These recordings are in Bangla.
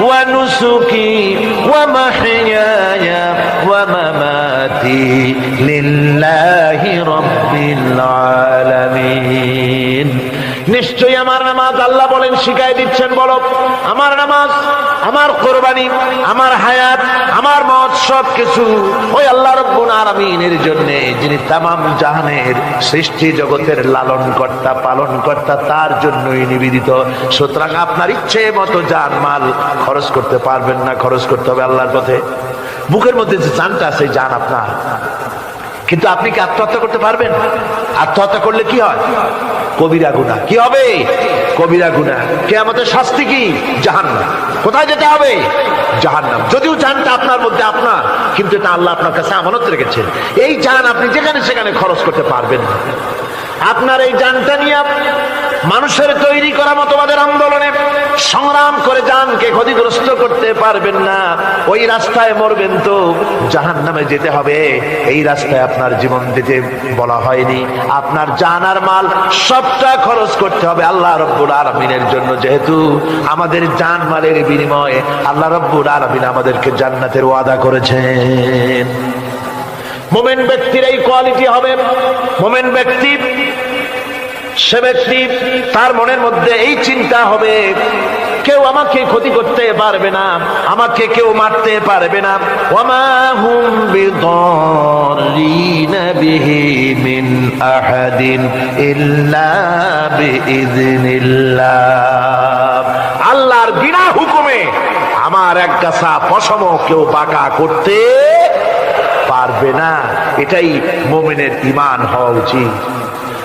ونسكي ومحياي ومماتي لله رب العالمين. নিশ্চয়ই আমার নামাজ আল্লাহ বলেন শিখাই দিচ্ছেন, বলো। আমার নামাজ, আমার কোরবানি, আমার হায়াত, আমার মত সব কিছু ওই আল্লাহ রব্বুল আলামিনের জন্য, যিনি তামাম জাহানের সৃষ্টি জগতের লালন কর্তা পালন কর্তা তার জন্যই নিবেদিত। সুতরাং আপনার ইচ্ছে মতো যান মাল খরচ করতে পারবেন না, খরচ করতে হবে আল্লাহর পথে। বুকের মধ্যে যে জানটা আছে, জান আপনার। কিন্তু আপনি কি আত্মহত্যা করতে পারবেন? আত্মহত্যা করলে কি হয়? কবিরা গুণা কি হবে? কবিরা গুণা কে আমাদের শাস্তি কি? জাহান্নাম। কোথায় যেতে হবে? জাহান্নাম। যদিও জানটা আপনার মধ্যে আপনার, কিন্তু এটা আল্লাহ আপনার কাছে আমানত রেখেছেন এই জান আপনি যেখানে সেখানে খরচ করতে পারবেন না। আপনার এই জানটা নিয়ে মানুষের তৈরি করা মতবাদের আন্দোলনে সংগ্রাম করে জানকে ক্ষতিগ্রস্ত করতে পারবেন না। ওই রাস্তায় মরবেন তো জাহান নামে যেতে হবে। এই রাস্তায় আপনার জীবন দিতে বলা হয়নি। আপনার জান আর মাল সবটা খরচ করতে হবে আল্লাহ রব্বুর আলমিনের জন্য। যেহেতু আমাদের জান মালের বিনিময়ে আল্লাহ রব্বুর আলমিন আমাদেরকে জান্নাতের ওয়াদা করেছেন। মোমেন ব্যক্তির এই কোয়ালিটি হবে। মোমেন ব্যক্তি সে ব্যক্তি তার মনের মধ্যে এই চিন্তা হবে, কেউ আমাকে ক্ষতি করতে পারবে না, আমাকে কেউ মারতে পারবে না। ওমা হুম বিহি আহাদিন ইল্লা আল্লাহর বিনা হুকুমে আমার এক গাছা পশম কেউ বাঁকা করতে পারবে না। এটাই মোমেনের ইমান হওয়া উচিত।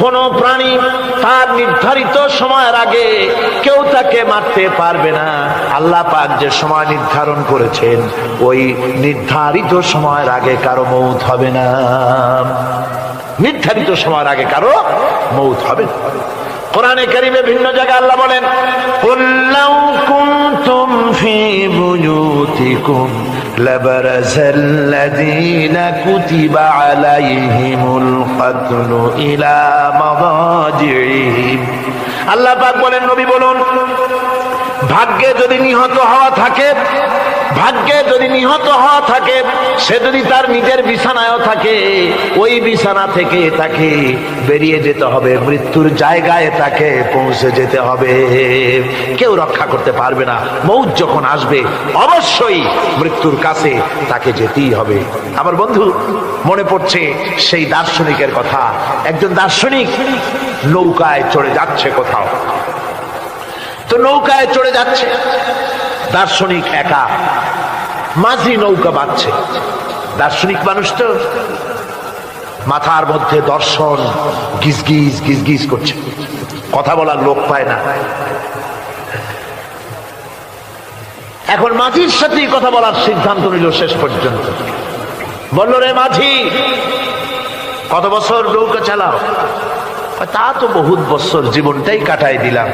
কোনো প্রাণী তার নির্ধারিত সময়ের আগে কেউ তাকে মারতে পারবে না। আল্লাহ পাক যে সময় নির্ধারণ করেছেন, ওই নির্ধারিত সময়ের আগে কারও মৌত হবে না। নির্ধারিত সময়ের আগে কারও মৌত হবে না। কোরআনে কারিমে ভিন্ন জায়গায় আল্লাহ বলেন কুনতুম ফি বুজুতিকুম لَبَرَزَ الَّذِينَ كُتِبَ عَلَيْهِمُ الْقَتْلُ إِلَى مَضَاجِعِهِمْ আল্লাহ পাক বলেন নবী বলুন ভাগ্যে যদি নিহত হওয়া থাকে ভাগ্যে যদি নিহত হওয়া থাকে, সে যদি তার নিজের বিছানায়ও থাকে, ওই বিছানা থেকে তাকে বেরিয়ে যেতে হবে। মৃত্যুর জায়গায় তাকে পৌঁছে যেতে হবে। কেউ রক্ষা করতে পারবে না। মৌত যখন আসবে, অবশ্যই মৃত্যুর কাছে তাকে যেতেই হবে। আমার বন্ধু, মনে পড়ছে সেই দার্শনিকের কথা। একজন দার্শনিক নৌকায় চড়ে যাচ্ছে কোথাও। তো নৌকায় চড়ে যাচ্ছে। দার্শনিক একা। মাঝি নৌকা বাঁধছে। দার্শনিক মানুষ তো। মাথার মধ্যে দর্শন গিজ গিজ গিজ গিজ করছে। কথা বলার লোক পায় না। এখন মাঝির সাথেই কথা বলার সিদ্ধান্ত নিল শেষ পর্যন্ত। বলল, রে মাঝি, কত বছর নৌকা চালাও? তা তো বহুত বছর, জীবনটাই কাটাই দিলাম।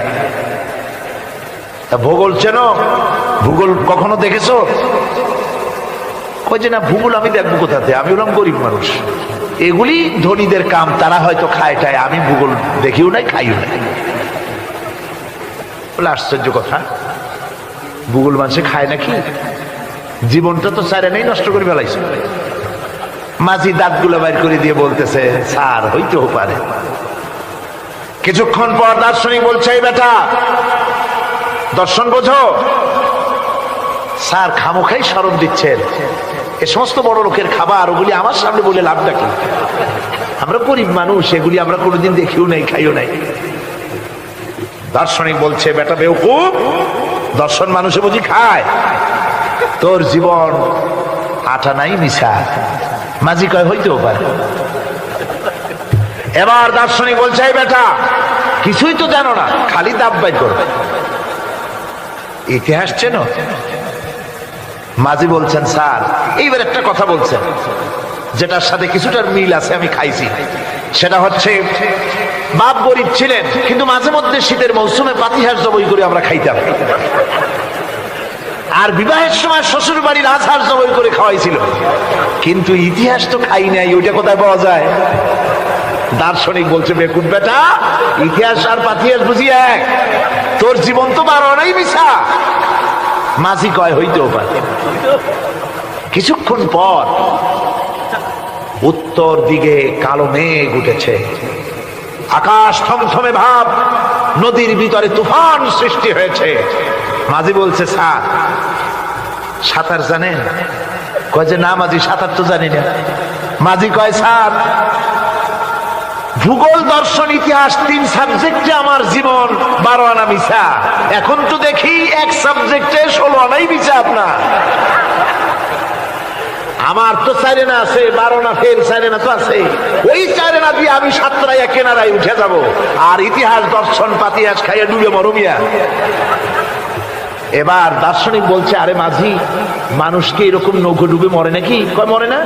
ভূগোল চেন? ভূগোল কখনো দেখেছ? যে না, ভূগোল আমি দেখব কোথাতে? আমি হলাম গরিব মানুষ। এগুলি ধনীদের কাম, তারা হয়তো খায় টায়। আমি ভূগোল দেখিও নাই, খাইও নাই। বলে আশ্চর্য কথা। ভূগোল মানুষে খায় নাকি? জীবনটা তো চারে নেই নষ্ট করে ফেলাইছে। মাঝি দাঁতগুলো বাইর করে দিয়ে বলতেছে, স্যার হইতেও পারে। কিছুক্ষণ পর দার্শনিক বলছে বেটা, দর্শন বোঝো? স্যার খামোখাই স্মরণ দিচ্ছেন। এ সমস্ত বড় লোকের খাবার, ওগুলি আমার সামনে বলে লাভটা কি? আমরা গরিব মানুষ, এগুলি আমরা কোনোদিন দেখিও নাই, খাইও নাই। দার্শনিক বলছে, বেটা বেউকুব দর্শন মানুষে বুঝি খায়। তোর জীবন আটা নাই মিশা। মাঝি কয়, হইতেও পারে। এবার দার্শনিক বলছে বেটা, কিছুই তো জানো না, খালি দাব্বাই করো। ইতিহাস চেনো মাঝি বলছেন, স্যার, এইবার একটা কথা বলছেন। যেটার সাথে কিছুটার মিল আছে, আমি খাইছি। সেটা হচ্ছে, বাপ গরিব ছিলেন, কিন্তু মাঝে মধ্যে শীতের মৌসুমে পাতিহাস জবই করে আমরা খাইতাম। আর বিবাহের সময় শ্বশুর বাড়ির আজহার জবই করে খাওয়াইছিল। কিন্তু ইতিহাস তো খাই নাই, ওইটা কোথায় পাওয়া যায়? দার্শনিক বলছে বেকুন বেটা, ইতিহাস আর পাতিহাস বুঝি এক। তোর জীবন তো বারো নাই মিশা মাঝি কয়, হইতেও পারে। কিছুক্ষণ পর উত্তর দিকে কালো মেঘ উঠেছে। আকাশ থমথমে ভাব, নদীর ভিতরে তুফান সৃষ্টি হয়েছে। মাঝি বলছে, স্যার, সাঁতার জানেন? কয় যে, না মাঝি, সাঁতার তো জানি না। মাঝি কয়, স্যার ভূগোল, দর্শন, ইতিহাস, তিন সাবজেক্টে আমার জীবন, বারো আনা মিশা এখন তো দেখি এক সাবজেক্টে ষোলো আনাই মিশা আপনার। আমার তো চারেনা আছে, বারো না ফের চারেনা তো আছে। ওই চারেনা দিয়ে আমি সাতরাইয়া কেনারায় উঠে যাব। আর ইতিহাস, দর্শন পাতিয়াস খাইয়া ডুবে মরমিয়া এবার দার্শনিক বলছে, আরে মাঝি মানুষকে এরকম নৌকো ডুবে মরে নাকি? কয়, মরে না।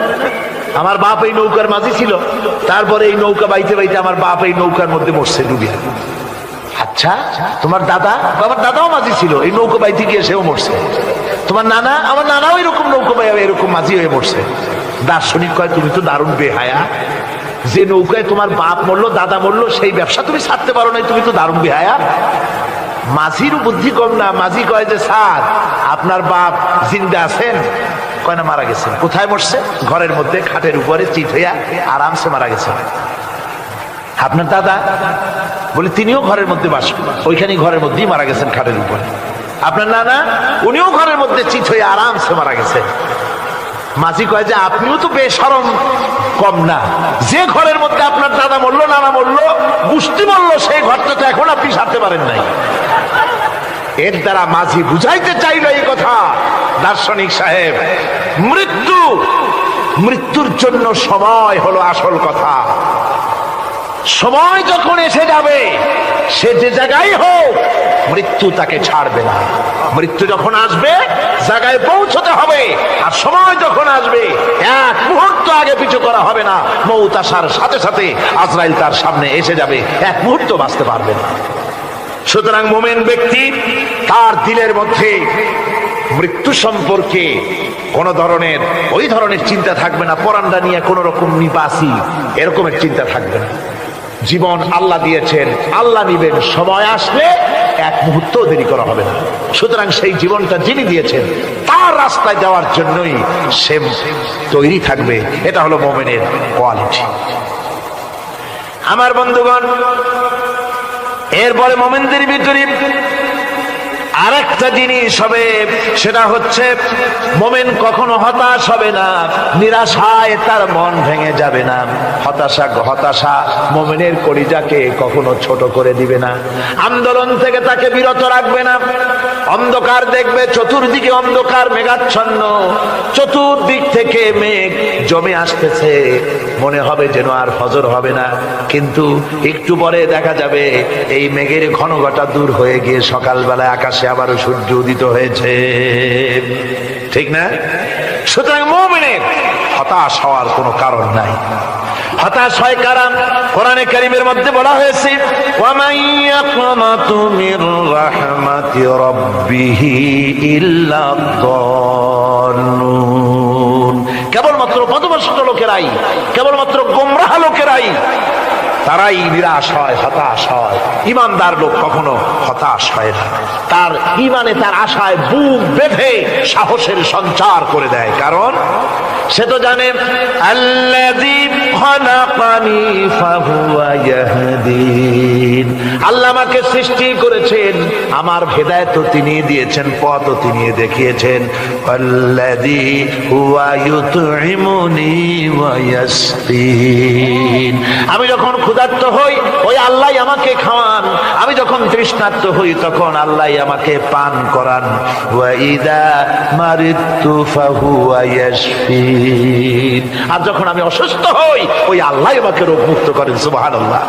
আমার বাপ এই নৌকার মাঝি ছিল। তারপরে এই নৌকা বাইতে বাইতে আমার বাপ এই নৌকার মধ্যে মরছে ডুবে আচ্ছা তোমার দাদা? আমার দাদাও মাঝি ছিল, এই নৌকা বাইতে গিয়ে সেও মরছে। তোমার নানা? আমার নানাও এরকম নৌকো বাই এরকম মাঝি হয়ে মরছে। দার্শনিক কয়, তুমি তো দারুণ বেহায়া। যে নৌকায় তোমার বাপ মরলো, দাদা মরলো, সেই ব্যবসা তুমি ছাড়তে পারো না তুমি তো দারুণ বেহায়া। মাঝির বুদ্ধি কম না। মাঝি কয় যে, স্যার, আপনার বাপ জিন্দা আছেন। কয় না, মারা গেছেন কোথায় বসছে ঘরের মধ্যে, খাটের উপরে, চিট হইয়া আরামসে মারা গেছেন আপনার দাদা বলে, তিনিও ঘরের মধ্যে বাস ওইখানেই ঘরের মধ্যেই মারা গেছেন খাটের উপরে। আপনার নানা, উনিও ঘরের মধ্যে চিট হয়ে আরামসে মারা গেছেন মাঝি কয় যে, আপনিও তো বেসরম কম না। যে ঘরের মধ্যে আপনার দাদা মরলো, নানা মরলো বুঝতে মরলো, সেই ঘরটা তো এখন আপনি সারতে পারেন নাই। এর দ্বারা মাঝি বুঝাইতে চাইল এই কথা। দার্শনিক সাহেব, মৃত্যু, মৃত্যুর জন্য সময় হলো আসল কথা। সময় যখন এসে যাবে, সে যে জায়গায় হোক, মৃত্যু তাকে ছাড়বে না। মৃত্যু যখন আসবে, জায়গায় পৌঁছতে হবে। আর সময় যখন আসবে, এক মুহূর্ত আগে পিছু করা হবে না। মৌত আসার সাথে সাথে আজরাইল তার সামনে এসে যাবে। এক মুহূর্ত বাঁচতে পারবে না। সুতরাং মোমেন ব্যক্তি তার দিলের মধ্যে মৃত্যু সম্পর্কে কোন ধরনের, ওই ধরনের চিন্তা থাকবে না। পরান্ডা নিয়ে কোন রকম নিবাসী এরকমের চিন্তা থাকবে না। জীবন আল্লাহ দিয়েছেন, আল্লাহ নিবেন, সময় আসলে এক মুহূর্ত দেরি করা হবে না। সুতরাং সেই জীবনটা যিনি দিয়েছেন, তার রাস্তায় যাওয়ার জন্যই সে তৈরি থাকবে। এটা হলো মোমেনের কোয়ালিটি। আমার বন্ধুগণ এরপরে মোমেনদের ভিতরে আরেকটা জিনিস হবে, সেটা হচ্ছে মোমেন কখনো হতাশ হবে না, নিরাশায় তার মন ভেঙে যাবে না। হতাশা হতাশা মোমেনের কলিজাকে কখনো ছোট করে দিবে না। আন্দোলন থেকে তাকে বিরত রাখবে না। অন্ধকার দেখবে, চতুর্দিকে অন্ধকার, মেঘাচ্ছন্ন। চতুর্দিক থেকে মেঘ জমে আসতেছে। মনে হবে যেন আর ফজর হবে না। কিন্তু একটু পরে দেখা যাবে, এই মেঘের ঘন ঘটা দূর হয়ে গিয়ে সকালবেলায় আকাশে আবার সূর্য উদিত হয়েছে। ঠিক না? সুতরাং মোমিনের হতাশ হওয়ার কোনো কারণ নাই। হতাশ হয় কারণ কোরআনে কারিমের মধ্যে বলা হয়েছে কেবলমাত্র পদভস্ত লোকেরাই, কেবলমাত্র গোমরাহ লোকেরাই তারাই নিরাশ হয়, হতাশ হয়। ইমানদার লোক কখনো হতাশ হয় না। তার ইমানে তার আশায় বুক বেঁধে সাহসের সঞ্চার করে দেয়। কারণ সে তো জানে আল্লাহ আমাকে সৃষ্টি করেছেন আমার হেদায়ত তিনি দিয়েছেন পথও তিনি দেখিয়েছেন। আমি যখন ক্ষুধার্ত হই, ওই আল্লাহ আমাকে খাওয়ান। আমি যখন তৃষ্ণার্ত হই, তখন আল্লাহ আমাকে পান করান। আর যখন আমি অসুস্থ হই, ওই আল্লাহ আমাকে রোগ মুক্ত করেন, সুবহানাল্লাহ।